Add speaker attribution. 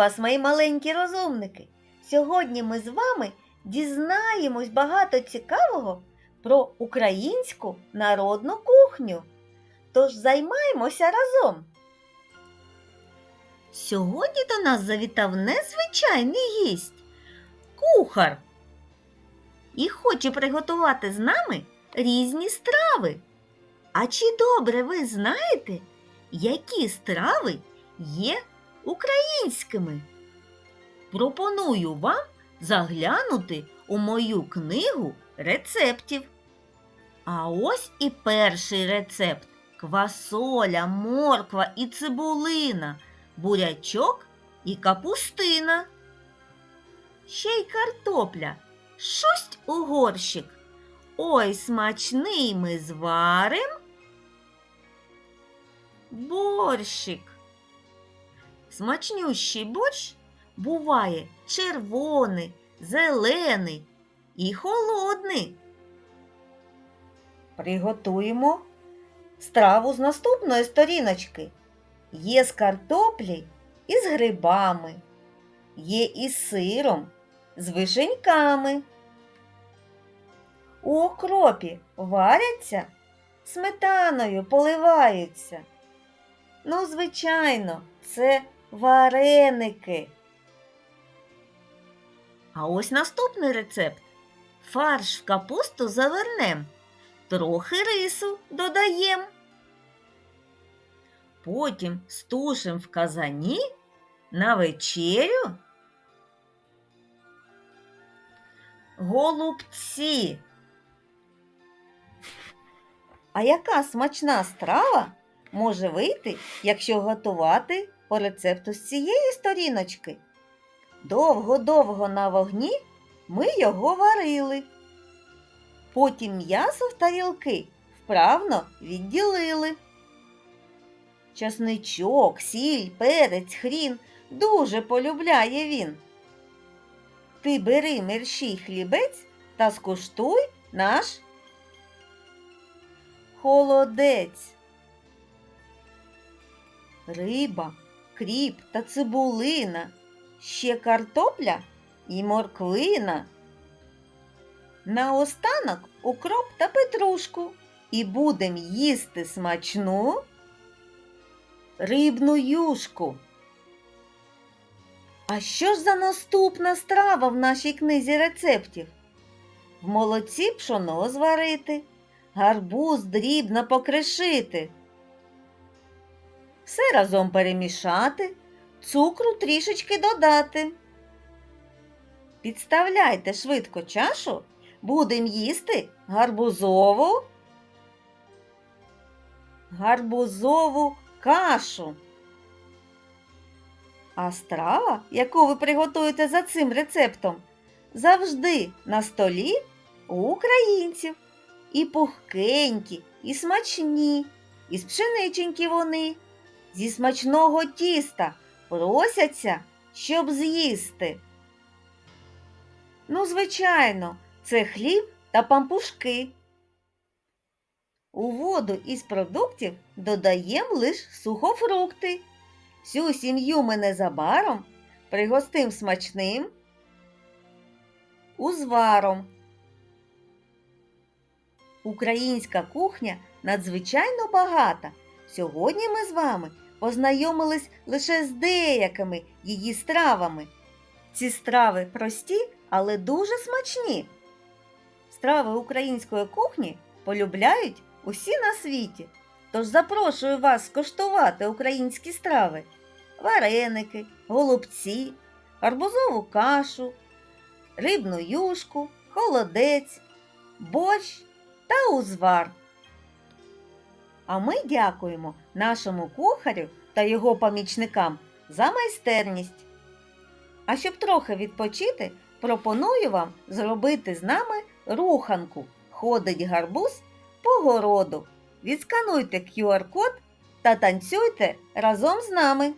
Speaker 1: вас, мої маленькі розумники! Сьогодні ми з вами дізнаємось багато цікавого про українську народну кухню. Тож займаємося разом. Сьогодні до нас завітав незвичайний гість кухар. І хоче приготувати з нами різні страви. А чи добре ви знаєте, які страви є українськими? Пропоную вам заглянути у мою книгу рецептів. А ось і перший рецепт: квасоля, морква і цибулина, бурячок і капустина. Ще й картопля, шусть у горщик. Ой, смачний ми зварим. Борщик. Смачнющий борщ буває червоний, зелений і холодний. Приготуємо страву з наступної сторіночки. Є з картоплі і з грибами, є із сиром, з вишеньками. У окропі варяться, сметаною поливаються. Ну, звичайно, це вареники. А ось наступний рецепт. Фарш в капусту завернем, трохи рису додаєм. Потім стушим в казані на вечерю. Голубці. А яка смачна страва може вийти, якщо готувати по рецепту з цієї сторіночки? Довго-довго на вогні ми його варили. Потім м'ясо в тарілки вправно відділили. Часничок, сіль, перець, хрін дуже полюбляє він. Ти бери мерщій хлібець та скуштуй наш холодець. Риба, кріп та цибулина, ще картопля і морквина. Наостанок укроп та петрушку і будем їсти смачну рибну юшку. А що ж за наступна страва в нашій книзі рецептів? В молоці пшоно зварити, гарбуз дрібно покришити. Все разом перемішати, цукру трішечки додати. Підставляйте швидко чашу, будем їсти гарбузову. Гарбузову кашу. А страва, яку ви приготуєте за цим рецептом, завжди на столі у українців. І пухкенькі, і смачні, і з пшениченьки вони, зі смачного тіста просяться, щоб з'їсти. Ну, звичайно, це хліб та пампушки. У воду із продуктів додаємо лише сухофрукти. Всю сім'ю ми незабаром пригостим смачним узваром. Українська кухня надзвичайно багата. Сьогодні ми з вами познайомились лише з деякими її стравами. Ці страви прості, але дуже смачні. Страви української кухні полюбляють усі на світі. Тож запрошую вас скуштувати українські страви, вареники, голубці, арбузову кашу, рибну юшку, холодець, борщ та узвар. А ми дякуємо нашому кухарю та його помічникам за майстерність. А щоб трохи відпочити, пропоную вам зробити з нами руханку. Ходить гарбуз по городу. Відскануйте QR-код та танцюйте разом з нами.